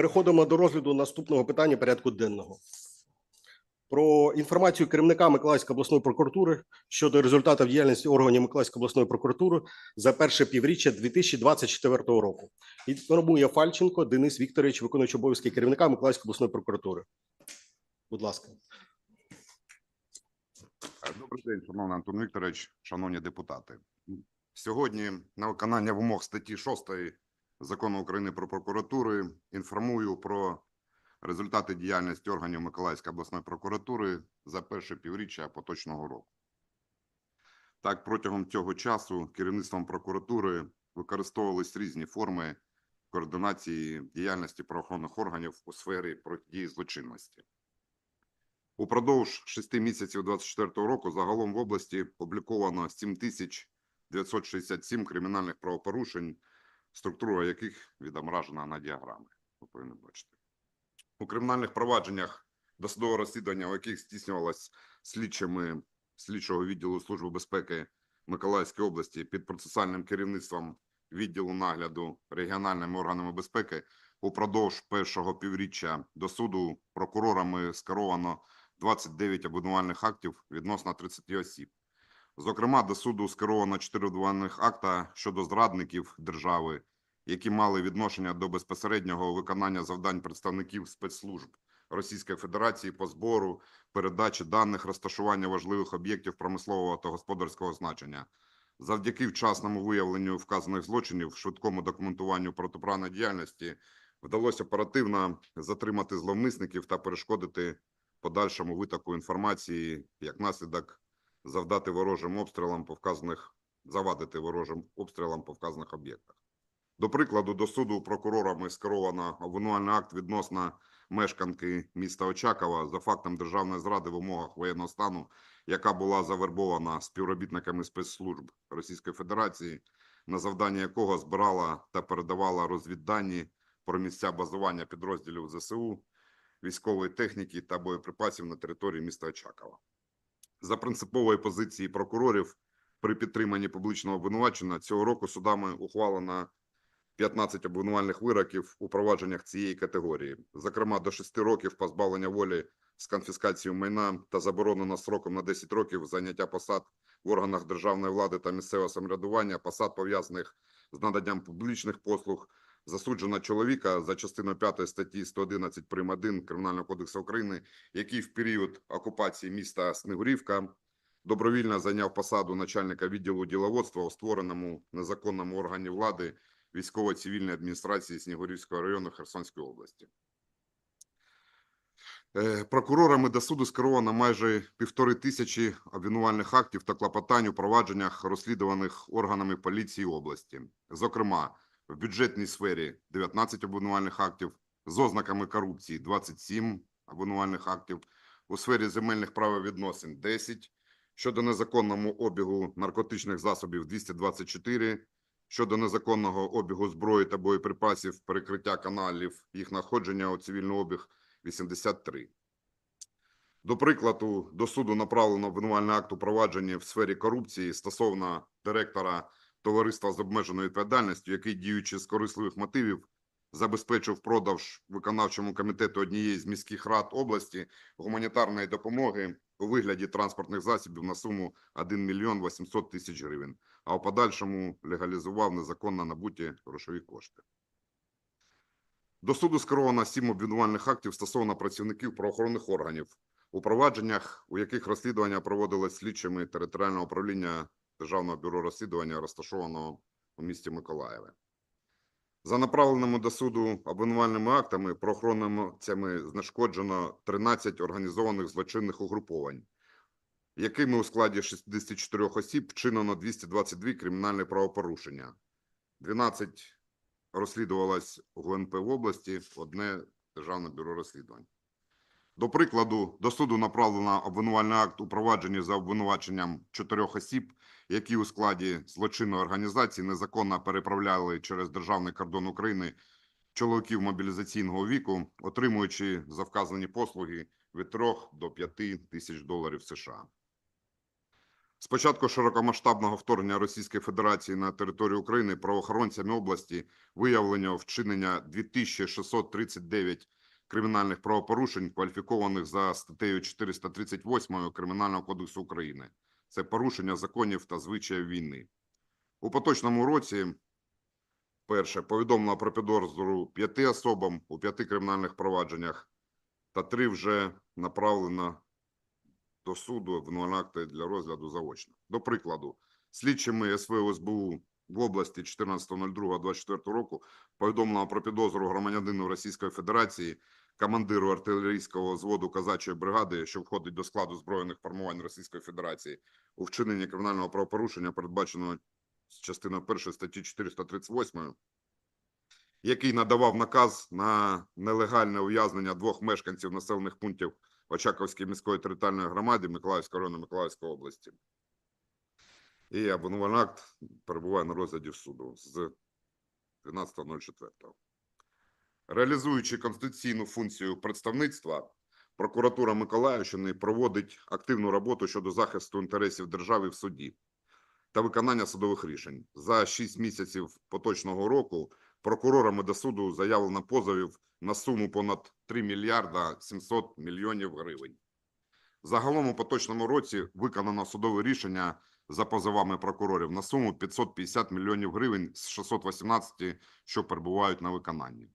Переходимо до розгляду наступного питання порядку денного. Про інформацію керівника Миколаївської обласної прокуратури щодо результатів діяльності органів Миколаївської обласної прокуратури за перше півріччя 2024 року. Інформує Фальченко Денис Вікторович, виконуючий обов'язки керівника Миколаївської обласної прокуратури. Будь ласка. Е, Добрий день, шановний Антон Вікторович, шановні депутати. Сьогодні на виконання вимог статті 6 Закону України про прокуратури інформую про результати діяльності органів Миколаївської обласної прокуратури за перше півріччя поточного року. Так, протягом цього часу керівництвом прокуратури використовувались різні форми координації діяльності правоохоронних органів у сфері протидії злочинності. Упродовж шести місяців 2024 року загалом в області опубліковано 7967 кримінальних правопорушень, структура яких відображена на діаграмі. Ви повинні бачити. У кримінальних провадженнях досудове розслідування, у яких здійснювалось слідчими слідчого відділу Служби безпеки Миколаївської області під процесуальним керівництвом відділу нагляду регіональними органами безпеки, упродовж першого півріччя до суду прокурорами скеровано 29 обвинувальних актів відносно 30 осіб. Зокрема, до суду скеровано 4 обвинувальних акта щодо зрадників держави, які мали відношення до безпосереднього виконання завдань представників спецслужб Російської Федерації по збору, передачі даних, розташування важливих об'єктів промислового та господарського значення. Завдяки вчасному виявленню вказаних злочинів, швидкому документуванню протиправної діяльності вдалося оперативно затримати зловмисників та перешкодити подальшому витоку інформації, як наслідок завдати ворожим обстрілам по вказаних, завадити ворожим обстрілам по вказаних об'єктах. До прикладу, до суду прокурорами скеровано обвинувальний акт відносно мешканки міста Очакова за фактом державної зради в умовах воєнного стану, яка була завербована співробітниками спецслужб Російської Федерації, на завдання якого збирала та передавала розвіддані про місця базування підрозділів ЗСУ військової техніки та боєприпасів на території міста Очакова. За принципової позиції прокурорів при підтриманні публічного обвинувачення. Цього року судами ухвалено 15 обвинувальних вироків у провадженнях цієї категорії, зокрема до 6 років позбавлення волі з конфіскацією майна та заборонено сроком на 10 років заняття посад в органах державної влади та місцевого самоврядування, посад пов'язаних з наданням публічних послуг, засуджено чоловіка за частиною 5 статті 111 прим. 1 Кримінального кодексу України, який в період окупації міста Снегурівка добровільно зайняв посаду начальника відділу діловодства у створеному незаконному органі влади військово-цивільної адміністрації Снігурівського району Херсонської області. Е, Прокурорами до суду скеровано майже півтори тисячі обвинувальних актів та клопотань у провадженнях, розслідуваних органами поліції області. Зокрема, в бюджетній сфері 19 обвинувальних актів, з ознаками корупції 27 обвинувальних актів, у сфері земельних правовідносин 10, щодо незаконному обігу наркотичних засобів 224, щодо незаконного обігу зброї та боєприпасів, перекриття каналів, їх надходження у цивільний обіг 83. До прикладу, до суду направлено обвинувальний акт у провадженні в сфері корупції стосовно директора товариства з обмеженою відповідальністю, який, діючи з корисливих мотивів, забезпечив продаж виконавчому комітету однієї з міських рад області гуманітарної допомоги у вигляді транспортних засобів на суму 1 мільйон 800 тисяч гривень, а у подальшому легалізував незаконно набуті грошові кошти. До суду скеровано сім обвинувальних актів стосовно працівників правоохоронних органів у провадженнях, у яких розслідування проводилось слідчими територіального управління Державного бюро розслідування, розташованого у місті Миколаєве. За направленими до суду обвинувальними актами правоохоронцями знешкоджено 13 організованих злочинних угруповань, якими у складі 64 осіб вчинено 222 кримінальні правопорушення. 12 розслідувалось ГУНП в області, одне Державне бюро розслідувань. До прикладу, до суду направлено обвинувальний акт у провадженні за обвинуваченням чотирьох осіб, які у складі злочинної організації незаконно переправляли через державний кордон України чоловіків мобілізаційного віку, отримуючи за вказані послуги від 3 до 5 тисяч доларів США. З початку широкомасштабного вторгнення Російської Федерації на територію України правоохоронцями області виявлено вчинення 2639 кримінальних правопорушень, кваліфікованих за статтею 438 Кримінального кодексу України. Це порушення законів та звичаїв війни. У поточному році перше повідомлено про підозру п'яти особам у п'яти кримінальних провадженнях та три вже направлено до суду обвинувальні акти для розгляду заочно. До прикладу, слідчими СВ СБУ в області 14.02.24 року повідомлено про підозру громадянину Російської Федерації, командиру артилерійського взводу казачої бригади, що входить до складу збройних формувань Російської Федерації, у вчиненні кримінального правопорушення, передбаченого частиною 1 статті 438, який надавав наказ на нелегальне ув'язнення двох мешканців населених пунктів Очаковської міської територіальної громади Миколаївського району Миколаївської області. І обвинувальний акт перебуває на розгляді в суду з 12.04. Реалізуючи конституційну функцію представництва, прокуратура Миколаївщини проводить активну роботу щодо захисту інтересів держави в суді та виконання судових рішень. За 6 місяців поточного року прокурорами до суду заявлено позовів на суму понад 3 мільярда 700 мільйонів гривень. Загалом у поточному році виконано судове рішення за позовами прокурорів на суму 550 мільйонів гривень з 618, що перебувають на виконанні.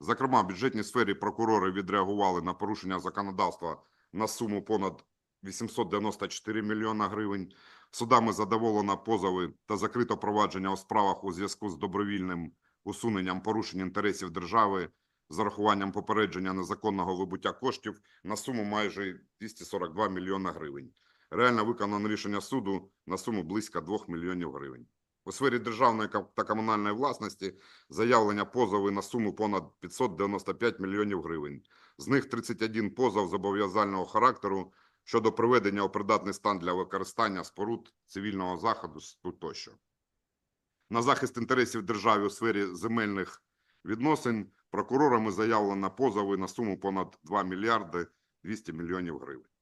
Зокрема, в бюджетній сфері прокурори відреагували на порушення законодавства на суму понад 894 мільйона гривень. Судами задоволено позови та закрито провадження у справах у зв'язку з добровільним усуненням порушень інтересів держави з урахуванням попередження незаконного вибуття коштів на суму майже 242 мільйона гривень. Реально виконано рішення суду на суму близько 2 мільйонів гривень. У сфері державної та комунальної власності заявлення позови на суму понад 595 мільйонів гривень. З них 31 позов зобов'язального характеру щодо приведення у придатний стан для використання споруд цивільного захисту тощо. На захист інтересів держави у сфері земельних відносин прокурорами заявлено позови на суму понад 2 мільярди 200 мільйонів гривень.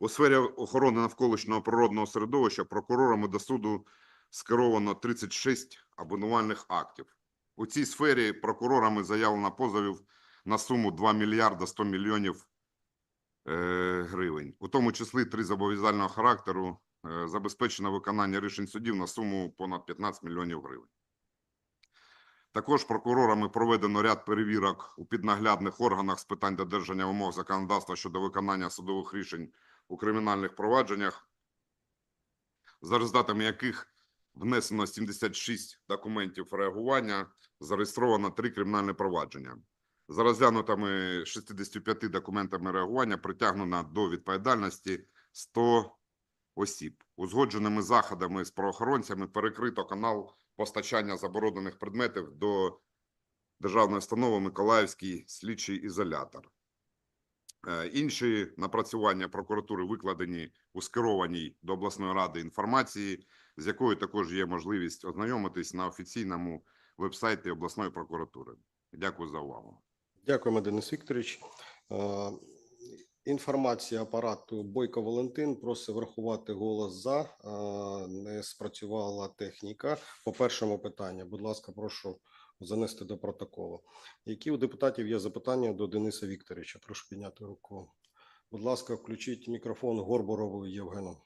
У сфері охорони навколишнього природного середовища прокурорами до суду скеровано 36 обвинувальних актів. У цій сфері прокурорами заявлено позовів на суму 2 мільярда 100 мільйонів е, гривень, у тому числі три зобов'язального характеру, е, забезпечено виконання рішень судів на суму понад 15 мільйонів гривень. Також прокурорами проведено ряд перевірок у піднаглядних органах з питань додержання вимог законодавства щодо виконання судових рішень у кримінальних провадженнях, за результатами яких внесено 76 документів реагування, зареєстровано три кримінальні провадження. За розглянутими 65 документами реагування притягнено до відповідальності 100 осіб. Узгодженими заходами з правоохоронцями перекрито канал постачання заборонених предметів до державної установи Миколаївський слідчий ізолятор. Е, Інші напрацювання прокуратури викладені у скерованій до обласної ради інформації, з якою також є можливість ознайомитись на офіційному вебсайті обласної прокуратури. Дякую за увагу. Дякуємо, Денис Вікторович. Е, Інформація апарату Бойко Валентин просить врахувати голос за. Е, Не спрацювала техніка. По першому питанню, будь ласка, прошу занести до протоколу. Які у депутатів є запитання до Дениса Вікторовича? Прошу підняти руку. Будь ласка, включіть мікрофон Горбурову Євгену.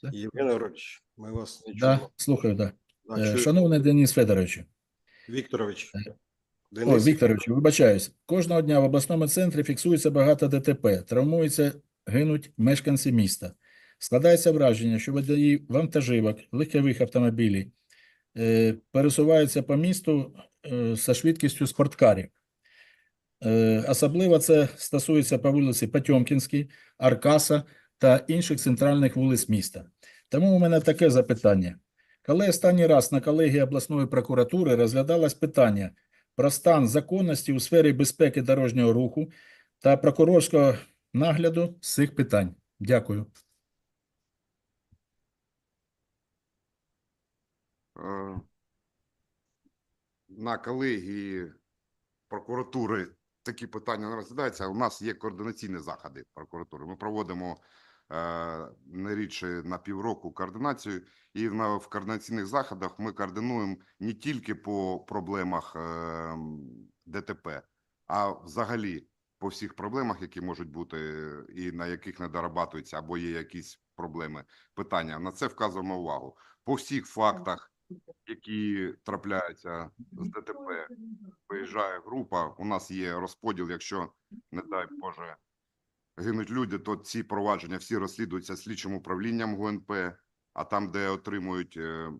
Все? Євген Григорович, ми вас не Да, слухаю, да. Да, Е. Шановний Денис Федорович, Вікторович. Ой, Денис, Вікторович, вибачаюсь. Кожного дня в обласному центрі фіксується багато ДТП, травмуються, гинуть мешканці міста. Складається враження, що водії вантажівок, легкових автомобілів е, пересуваються по місту е, зі швидкістю спорткарів. Е, особливо це стосується по вулиці Потьомкінській, Аркаса та інших центральних вулиць міста. Тому у мене таке запитання. Коли останній раз на колегії обласної прокуратури розглядалось питання про стан законності у сфері безпеки дорожнього руху та прокурорського нагляду з цих питань. Дякую. Е, На колегії прокуратури такі питання не розглядаються. У нас є координаційні заходи прокуратури. Ми проводимо не рідше на півроку координацію, і в, на- в координаційних заходах ми координуємо не тільки по проблемах е, ДТП, а взагалі по всіх проблемах, які можуть бути е, і на яких не дорабатуються, або є якісь проблеми, питання. На це вказуємо увагу. По всіх фактах, які трапляються з ДТП, виїжджає група. У нас є розподіл. Якщо не дай Боже гинуть люди, то ці провадження всі розслідуються слідчим управлінням ГУНП. А там, де отримують е,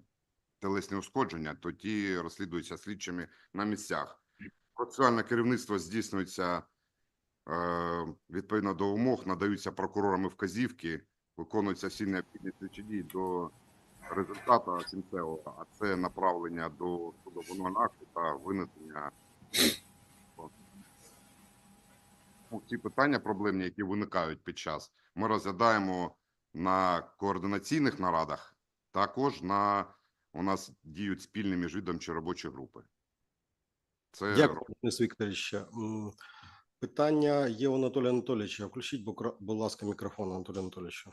телесні ушкодження, то ті розслідуються слідчими на місцях. Процесуальне керівництво здійснюється е, відповідно до вимог, надаються прокурорами вказівки, виконуються всі необхідні слідчі дії до результату кінцевого, а це направлення до судового акту та винесення ті питання проблемні, які виникають під час, ми розглядаємо на координаційних нарадах. Також на у нас діють спільні міжвідомчі робочі групи. Це Дякую, Денис Вікторович. Питання є у Анатолія Анатолійовича. Включіть, будь ласка, мікрофон Анатолію Анатолійовичу.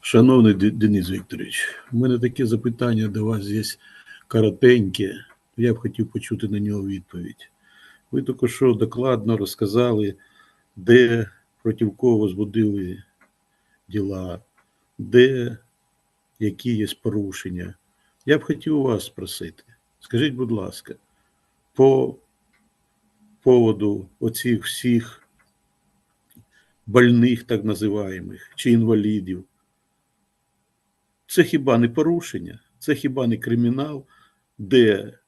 Шановний Денис Вікторович, у мене таке запитання до вас є коротеньке. Я б хотів почути на нього відповідь. Ви тільки що докладно розказали, де проти кого збудили діла, де які є порушення. Я б хотів вас спросити. Скажіть, будь ласка, по поводу оцих всіх больних, так називаємих, чи інвалідів, це хіба не порушення, це хіба не кримінал, де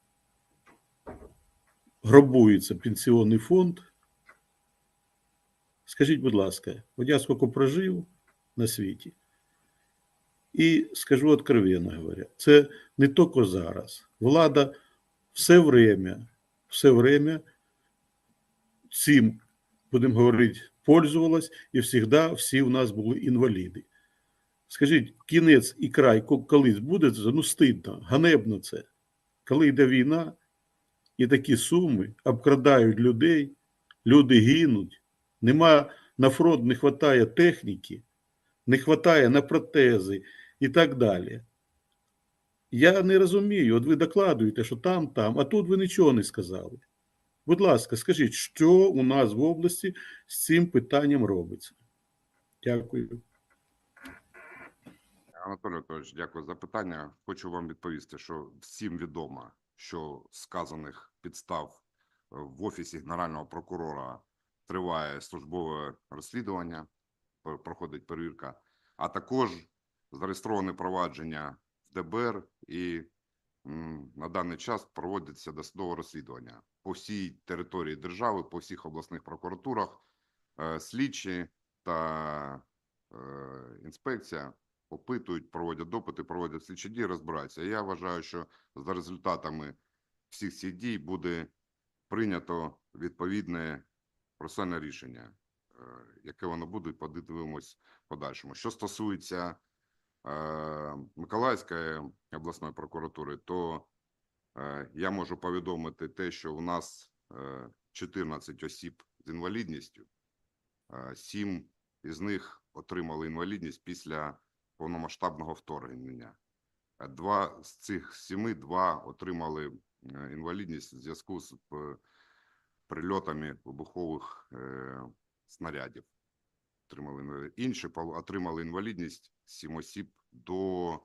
грабується пенсіонний фонд. Скажіть, будь ласка, от я скільки прожив на світі, і скажу откровенно говоря, це не тільки зараз. Влада все время, все время цим, будемо говорити, пользувалась, і завжди всі в нас були інваліди. Скажіть, кінець і край колись буде? Ну, стидно, ганебно це. Коли йде війна, і такі суми обкрадають людей, люди гинуть, нема на фронт не вистачає техніки, не вистачає на протези і так далі. Я не розумію, от ви докладуєте, що там, там, а тут ви нічого не сказали. Будь ласка, скажіть, що у нас в області з цим питанням робиться? Дякую. Анатолій Анатолійович, дякую за питання. Хочу вам відповісти, що всім відомо, що сказаних підстав е, в офісі Генерального прокурора триває службове розслідування, проходить перевірка, а також зареєстроване провадження в ДБР і на даний час проводиться досудове розслідування по всій території держави, по всіх обласних прокуратурах, е, слідчі та е, інспекція опитують, проводять допити, проводять слідчі дії, розбираються. Я вважаю, що за результатами всіх цих дій буде прийнято відповідне процесуальне рішення, е, яке воно буде, подивимось подальшому. Що стосується е, Миколаївської обласної прокуратури, то е, я можу повідомити те, що у нас е, 14 осіб з інвалідністю, е, 7 із них отримали інвалідність після повномасштабного вторгнення. Е, Два з цих сіми два отримали е, інвалідність в зв'язку з е, прильотами вибухових снарядів. Інші отримали інвалідність сім осіб до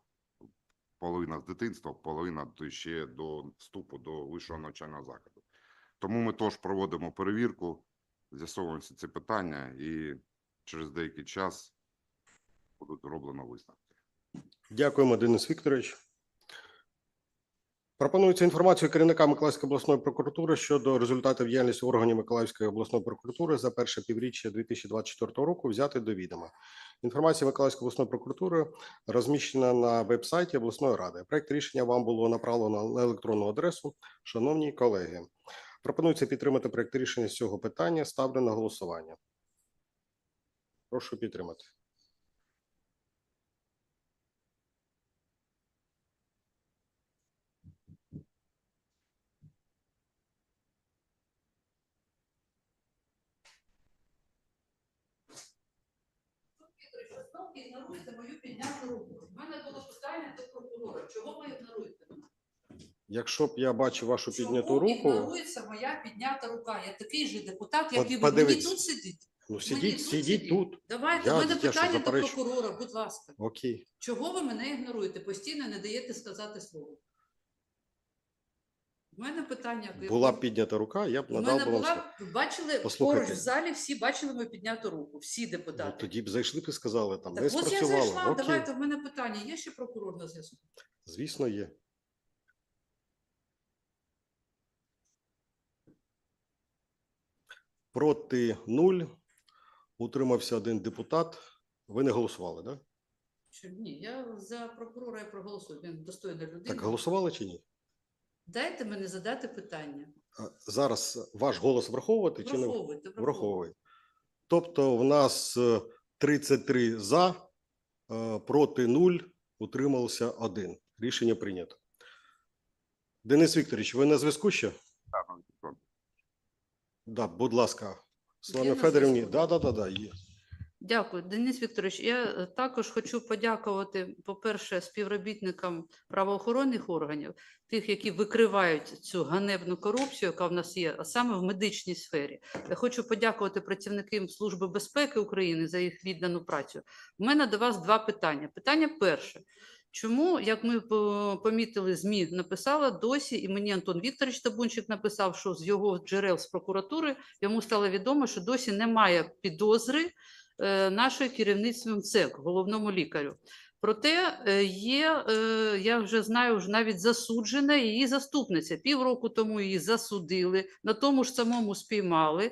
половина з дитинства, половина ще до вступу до вищого навчального закладу. Тому ми теж проводимо перевірку, з'ясовуємо всі ці питання і через деякий час будуть зроблено висновки. Дякуємо, Денис Вікторович. Пропонується інформацію керівника Миколаївської обласної прокуратури щодо результатів діяльності органів Миколаївської обласної прокуратури за перше півріччя 2024 року взяти до відома. Інформація Миколаївської обласної прокуратури розміщена на веб-сайті обласної ради. Проект рішення вам було направлено на електронну адресу. Шановні колеги, пропонується підтримати проект рішення з цього питання. Ставлю на голосування. Прошу підтримати. Вікторович, ігноруєте мою підняту руку. У мене було питання до прокурора. Чого ви ігноруєте мене? Якщо б я бачив вашу підняту Чому руку, ігнорується моя піднята рука? Я такий же депутат, як От і ви. Мені подивіться. тут сидіть. ну сидіть, тут сидіть тут. Давайте, Я- у мене я що, питання до заперечую? прокурора, будь ласка. Окей. Чого ви мене ігноруєте? Постійно не даєте сказати слово. У мене питання. Була б піднята рука, я б У надав мене була, ви бачили, Послухайте. поруч в залі всі бачили мою підняту руку, всі Ну, депутати. тоді б зайшли б і сказали, там так не ось я зайшла, Окей. давайте, в мене питання. Є ще прокурор на зв'язку? Звісно, є. Проти нуль. Утримався один депутат. Ви не голосували, так? Чи ні? Я за прокурора і проголосую. Він достойна людина. Так голосували чи ні? Дайте мені задати питання. Зараз ваш голос враховувати чи не Враховуйте, враховуйте. враховує? Тобто в нас е, 33 за, е, проти 0, утримався один. Рішення прийнято. Денис Вікторович, ви на зв'язку ще? Так, Да, будь ласка, Славі Федорівні. Да, да, да, да, є. Дякую, Денис Вікторович. Я е, також хочу подякувати, по-перше, співробітникам правоохоронних органів, тих, які викривають цю ганебну корупцію, яка в нас є, а саме в медичній сфері. Я хочу подякувати працівникам Служби безпеки України за їх віддану працю. У мене до вас два питання. Питання перше. Чому, як ми помітили, ЗМІ написала досі, і мені Антон Вікторович Табунчик написав, що з його джерел з прокуратури йому стало відомо, що досі немає підозри е, нашою керівництвом ЦЕК, головному лікарю. Проте е, є, е, я вже знаю, вже навіть засуджена її заступниця. Півроку тому її засудили, на тому ж самому спіймали.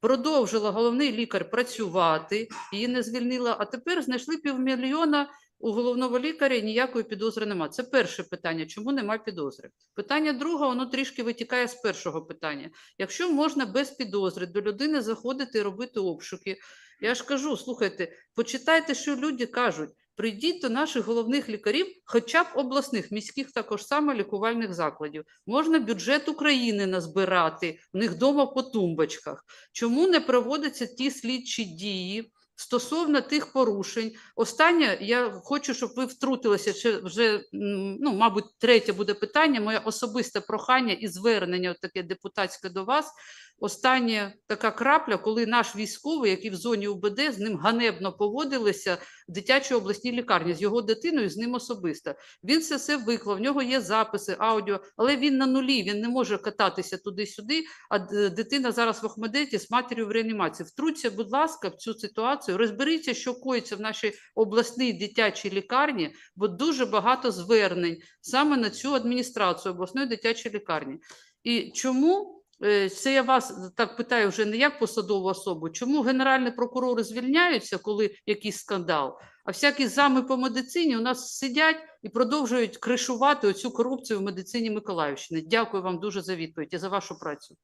Продовжила головний лікар працювати, її не звільнила, а тепер знайшли півмільйона у головного лікаря ніякої підозри немає. Це перше питання. Чому немає підозри? Питання друге, воно трішки витікає з першого питання. Якщо можна без підозри до людини заходити і робити обшуки, я ж кажу, слухайте, почитайте, що люди кажуть. Прийдіть до наших головних лікарів, хоча б обласних, міських також саме лікувальних закладів. Можна бюджет України назбирати, в них вдома по тумбочках. Чому не проводяться ті слідчі дії стосовно тих порушень? Останнє, я хочу, щоб ви втрутилися, чи вже, ну, мабуть, третє буде питання, моє особисте прохання і звернення таке депутатське до вас. Остання така крапля, коли наш військовий, який в зоні УБД, з ним ганебно поводилися в дитячій обласній лікарні з його дитиною, з ним особисто. Він все це виклав. В нього є записи, аудіо, але він на нулі. Він не може кататися туди-сюди. А дитина зараз в Охмедеті з матір'ю в реанімації. Втруться, будь ласка, в цю ситуацію. Розберіться, що коїться в нашій обласній дитячій лікарні, бо дуже багато звернень саме на цю адміністрацію обласної дитячої лікарні. І чому це я вас так питаю вже не як посадову особу, чому генеральні прокурори звільняються, коли якийсь скандал, а всякі зами по медицині у нас сидять і продовжують кришувати оцю корупцію в медицині Миколаївщини. Дякую вам дуже за відповідь і за вашу працю.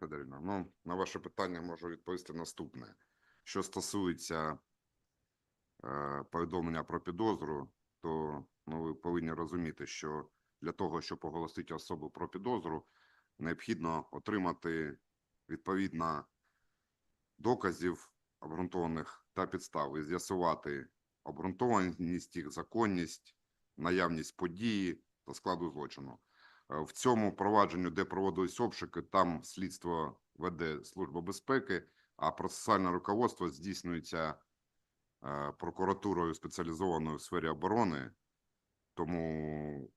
Федорівна, ну, на ваше питання можу відповісти наступне. Що стосується е, повідомлення про підозру, то ну, ви повинні розуміти, що для того, щоб оголосити особу про підозру, необхідно отримати відповідно доказів обґрунтованих та підстав і з'ясувати обґрунтованість їх, законність, наявність події та складу злочину. Е, В цьому провадженню, де проводились обшуки, там слідство веде Служба безпеки, а процесуальне руководство здійснюється е, прокуратурою спеціалізованою в сфері оборони. Тому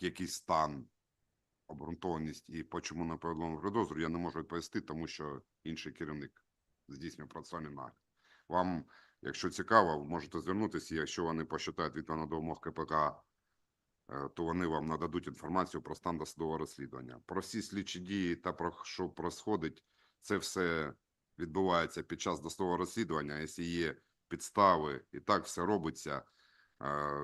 якийсь стан, обґрунтованість і по чому не повідомив підозру, я не можу відповісти, тому що інший керівник здійснює процесуальний нагляд. Вам, якщо цікаво, можете звернутися. Якщо вони посчитають відповідно до вимог КПК, е, то вони вам нададуть інформацію про стан досудового розслідування. Про всі слідчі дії та про що происходить, це все відбувається під час досудового розслідування. Якщо є підстави, і так все робиться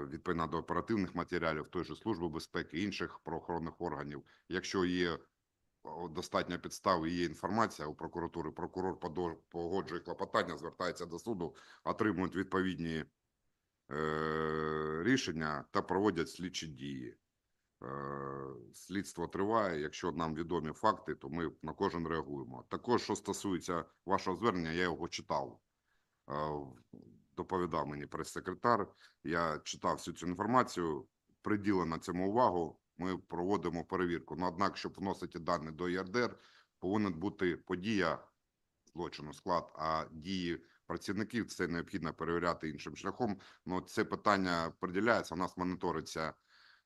відповідно до оперативних матеріалів, той же Служби безпеки, інших правоохоронних органів. Якщо є о, достатньо підстав і є інформація у прокуратури, прокурор погоджує клопотання, звертається до суду, отримують відповідні е, рішення та проводять слідчі дії. Е, Слідство триває. Якщо нам відомі факти, то ми на кожен реагуємо. Також, що стосується вашого звернення, я його читав. Доповідав мені прес-секретар. Я читав всю цю інформацію. Приділено цьому увагу. Ми проводимо перевірку. Ну, однак, щоб вносити дані до ЄРДР, повинна бути подія злочину, склад, а дії працівників це необхідно перевіряти іншим шляхом. Ну, це питання приділяється. У нас моніториться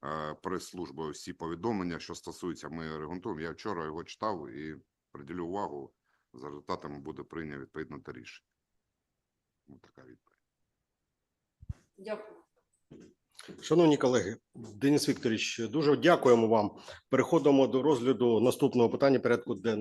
е, прес-службою всі повідомлення, що стосується ми регунтуємо. Я вчора його читав і приділю увагу. За результатами буде прийнято відповідно те рішення. Ось така відповідь. Дякую. Шановні колеги, Денис Вікторович, дуже дякуємо вам. Переходимо до розгляду наступного питання порядку денного.